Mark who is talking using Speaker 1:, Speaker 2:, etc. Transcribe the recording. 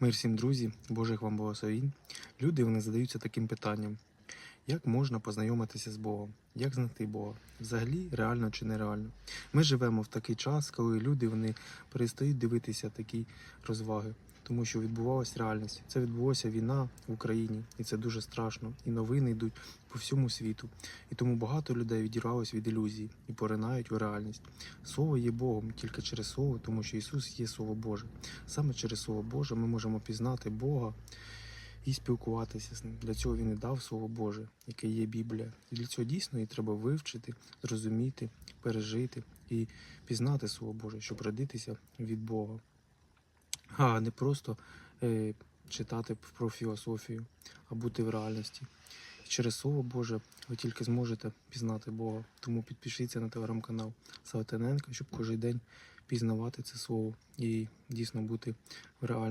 Speaker 1: Мир всім друзі, Божих вам благословінь. Люди вони задаються таким питанням: як можна познайомитися з Богом? Як знайти Бога? Взагалі, реально чи нереально? Ми живемо в такий час, коли люди вони перестають дивитися такі розваги, тому що відбувалася реальність. Це відбулася війна в Україні, і це дуже страшно. І новини йдуть по всьому світу. І тому багато людей відірвалось від ілюзії і поринають у реальність. Слово є Богом тільки через Слово, тому що Ісус є Слово Боже. Саме через Слово Боже ми можемо пізнати Бога і спілкуватися з ним. Для цього він і дав Слово Боже, яке є Біблія. І для цього дійсно і треба вивчити, зрозуміти, пережити і пізнати Слово Боже, щоб родитися від Бога. А не просто е, читати про філософію, а бути в реальності. Через Слово Боже ви тільки зможете пізнати Бога. Тому підпишіться на телеграм-канал Савтененка, щоб кожен день пізнавати це слово і дійсно бути в реальності.